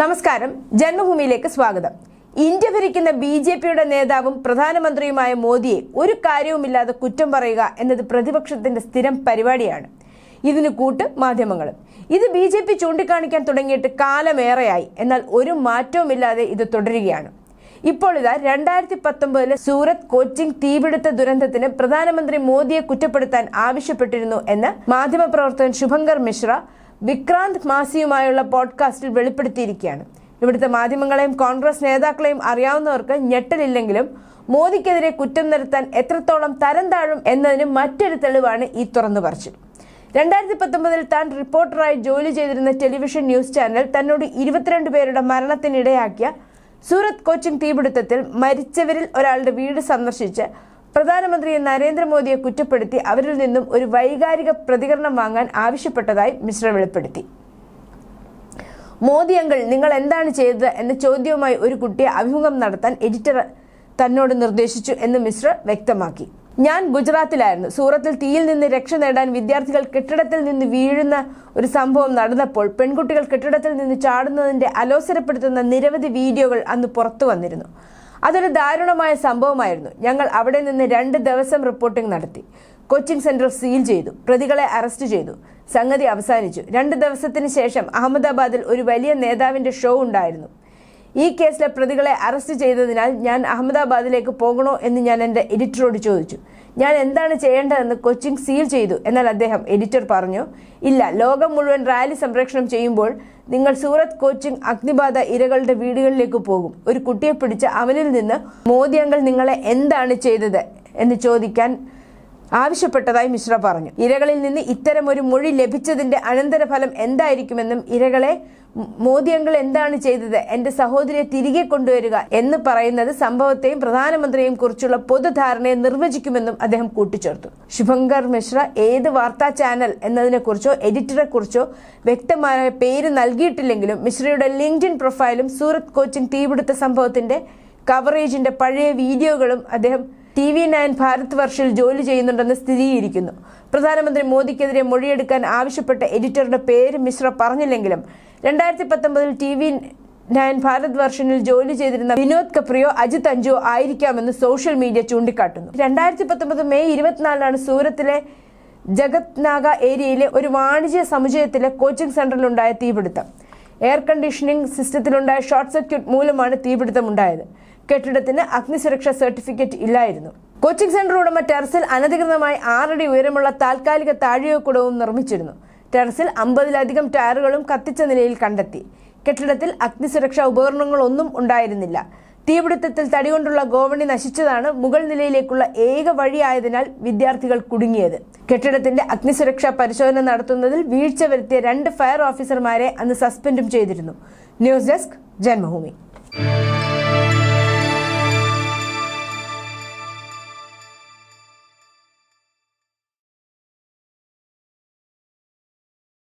നമസ്കാരം. ജന്മഭൂമിയിലേക്ക് സ്വാഗതം. ഇന്ത്യ ഭരിക്കുന്ന ബി ജെ പിയുടെ നേതാവും പ്രധാനമന്ത്രിയുമായ മോദിയെ ഒരു കാര്യവുമില്ലാതെ കുറ്റം പറയുക എന്നത് പ്രതിപക്ഷത്തിന്റെ സ്ഥിരം പരിപാടിയാണ്. ഇതിന് കൂട്ട് മാധ്യമങ്ങളും. ഇത് ബി ജെ പി ചൂണ്ടിക്കാണിക്കാൻ തുടങ്ങിയിട്ട് കാലമേറെയായി. എന്നാൽ ഒരു മാറ്റവുമില്ലാതെ ഇത് തുടരുകയാണ്. ഇപ്പോൾ ഇതാ രണ്ടായിരത്തി പത്തൊമ്പതിലെ സൂറത്ത് കോച്ചിംഗ് തീപിടുത്ത ദുരന്തത്തിന് പ്രധാനമന്ത്രി മോദിയെ കുറ്റപ്പെടുത്താൻ ആവശ്യപ്പെട്ടിരുന്നു എന്ന് മാധ്യമപ്രവർത്തകൻ ശുഭങ്കർ മിശ്ര വിക്രാന്ത് മാസിയുമായുള്ള പോഡ്കാസ്റ്റിൽ വെളിപ്പെടുത്തിയിരിക്കുകയാണ്. ഇവിടുത്തെ മാധ്യമങ്ങളെയും കോൺഗ്രസ് നേതാക്കളെയും അറിയാവുന്നവർക്ക് ഞെട്ടലില്ലെങ്കിലും മോദിക്കെതിരെ കുറ്റം നിരത്താൻ എത്രത്തോളം തരം താഴും എന്നതിന് മറ്റൊരു തെളിവാണ് ഈ തുറന്നു പറച്ചിൽ. രണ്ടായിരത്തി പത്തൊമ്പതിൽ താൻ റിപ്പോർട്ടറായി ജോലി ചെയ്തിരുന്ന ടെലിവിഷൻ ന്യൂസ് ചാനൽ തന്നോട് ഇരുപത്തിരണ്ട് പേരുടെ മരണത്തിനിടയാക്കിയ സൂറത്ത് കോച്ചിംഗ് തീപിടുത്തത്തിൽ മരിച്ചവരിൽ ഒരാളുടെ വീട് സന്ദർശിച്ച് പ്രധാനമന്ത്രി നരേന്ദ്രമോദിയെ കുറ്റപ്പെടുത്തി അവരിൽ നിന്നും ഒരു വൈകാരിക പ്രതികരണം വാങ്ങാൻ ആവശ്യപ്പെട്ടതായി മിശ്ര വെളിപ്പെടുത്തി. മോദി അങ്കിൾ നിങ്ങൾ എന്താണ് ചെയ്തത് എന്ന ചോദ്യവുമായി ഒരു കുട്ടിയെ അഭിമുഖം നടത്താൻ എഡിറ്റർ തന്നോട് നിർദ്ദേശിച്ചു എന്ന് മിശ്ര വ്യക്തമാക്കി. ഞാൻ ഗുജറാത്തിലായിരുന്നു. സൂറത്തിൽ തീയിൽ നിന്ന് രക്ഷ നേടാൻ വിദ്യാർത്ഥികൾ കെട്ടിടത്തിൽ നിന്ന് വീഴുന്ന ഒരു സംഭവം നടന്നപ്പോൾ പെൺകുട്ടികൾ കെട്ടിടത്തിൽ നിന്ന് ചാടുന്നതിന്റെ അലോസരപ്പെടുത്തുന്ന നിരവധി വീഡിയോകൾ അന്ന് പുറത്തു വന്നിരുന്നു. അതൊരു ദാരുണമായ സംഭവമായിരുന്നു. ഞങ്ങൾ അവിടെ നിന്ന് രണ്ട് ദിവസം റിപ്പോർട്ടിംഗ് നടത്തി. കോച്ചിംഗ് സെന്റർ സീൽ ചെയ്തു. പ്രതികളെ അറസ്റ്റ് ചെയ്തു. സംഗതി അവസാനിച്ചു. രണ്ട് ദിവസത്തിന് ശേഷം അഹമ്മദാബാദിൽ ഒരു വലിയ നേതാവിന്റെ ഷോ ഉണ്ടായിരുന്നു. ഈ കേസിലെ പ്രതികളെ അറസ്റ്റ് ചെയ്തതിനാൽ ഞാൻ അഹമ്മദാബാദിലേക്ക് പോകണോ എന്ന് ഞാൻ എന്റെ എഡിറ്ററോട് ചോദിച്ചു. ഞാൻ എന്താണ് ചെയ്യേണ്ടതെന്ന് കൊച്ചിങ് സീൽ ചെയ്തു എന്നാൽ അദ്ദേഹം എഡിറ്റർ പറഞ്ഞു ഇല്ല ലോകം മുഴുവൻ റാലി സംപ്രേഷണം ചെയ്യുമ്പോൾ നിങ്ങൾ സൂറത്ത് കോച്ചിങ് അഗ്നിബാധ ഇരകളുടെ വീടുകളിലേക്ക് പോകും. ഒരു കുട്ടിയെ പിടിച്ച അവനിൽ നിന്ന് മോദി അങ്കിൾ നിങ്ങളെ എന്താണ് ചെയ്തത്? എന്ന് ചോദിക്കാൻ ആവശ്യപ്പെട്ടതായി മിശ്ര പറഞ്ഞു. ഇരകളിൽ നിന്ന് ഇത്തരമൊരു മൊഴി ലഭിച്ചതിന്റെ അനന്തരഫലം എന്തായിരിക്കുമെന്നും ഇരകളെ മോദിയങ്ങൾ എന്താണ് ചെയ്തത് എന്റെ സഹോദരിയെ തിരികെ കൊണ്ടുവരിക എന്ന് പറയുന്നത് സംഭവത്തെയും പ്രധാനമന്ത്രിയെയും കുറിച്ചുള്ള പൊതുധാരണയെ നിർവചിക്കുമെന്നും അദ്ദേഹം കൂട്ടിച്ചേർത്തു. ശുഭങ്കർ മിശ്ര ഏത് വാർത്താ ചാനൽ എന്നതിനെക്കുറിച്ചോ എഡിറ്ററെക്കുറിച്ചോ വ്യക്തമായ പേര് നൽകിയിട്ടില്ലെങ്കിലും മിശ്രയുടെ ലിങ്ക്ഡിൻ പ്രൊഫൈലും സൂറത്ത് കോച്ചിങ് തീപിടുത്ത സംഭവത്തിന്റെ കവറേജിന്റെ പഴയ വീഡിയോകളും അദ്ദേഹം ടി വി നയൻ ഭാരത് വർഷിൽ ജോലി ചെയ്യുന്നുണ്ടെന്ന് സ്ഥിരീകരിക്കുന്നു. പ്രധാനമന്ത്രി മോദിക്കെതിരെ മൊഴിയെടുക്കാൻ ആവശ്യപ്പെട്ട എഡിറ്ററുടെ പേര് മിശ്ര പറഞ്ഞില്ലെങ്കിലും രണ്ടായിരത്തി പത്തൊമ്പതിൽ ടി വി നയൻ ഭാരത് വർഷനിൽ ജോലി ചെയ്തിരുന്ന വിനോദ് കപ്രിയോ അജിത് അഞ്ജോ ആയിരിക്കാമെന്ന് സോഷ്യൽ മീഡിയ ചൂണ്ടിക്കാട്ടുന്നു. രണ്ടായിരത്തി പത്തൊമ്പത് മെയ് ഇരുപത്തിനാലിനാണ് സൂറത്തിലെ ജഗത് നാഗ ഏരിയയിലെ ഒരു വാണിജ്യ സമുച്ചയത്തിലെ കോച്ചിംഗ് സെന്ററിലുണ്ടായ തീപിടുത്തം. എയർ കണ്ടീഷനിംഗ് സിസ്റ്റത്തിലുണ്ടായ ഷോർട്ട് സർക്യൂട്ട് മൂലമാണ് തീപിടുത്തം ഉണ്ടായത് കെട്ടിടത്തിന് അഗ്നിസുരക്ഷാ സർട്ടിഫിക്കറ്റ് ഇല്ലായിരുന്നു. കോച്ചിംഗ് സെന്റർ ഉടമ ടെറസിൽ അനധികൃതമായി ആറടി ഉയരമുള്ള താൽക്കാലിക താഴികക്കുടവും നിർമ്മിച്ചിരുന്നു. ടെറസിൽ അമ്പതിലധികം ടയറുകളും കത്തിച്ച നിലയിൽ കണ്ടെത്തി. കെട്ടിടത്തിൽ അഗ്നിസുരക്ഷാ ഉപകരണങ്ങളൊന്നും ഉണ്ടായിരുന്നില്ല. തീപിടുത്തത്തിൽ തടികൊണ്ടുള്ള ഗോവണി നശിച്ചതാണ് മുകൾ നിലയിലേക്കുള്ള ഏക വഴിയായതിനാൽ വിദ്യാർത്ഥികൾ കുടുങ്ങിയത്. കെട്ടിടത്തിന്റെ അഗ്നിസുരക്ഷാ പരിശോധന നടത്തുന്നതിൽ വീഴ്ച വരുത്തിയ രണ്ട് ഫയർ ഓഫീസർമാരെ അന്ന് സസ്പെൻഡും ചെയ്തിരുന്നു. News desk Janmabhumi.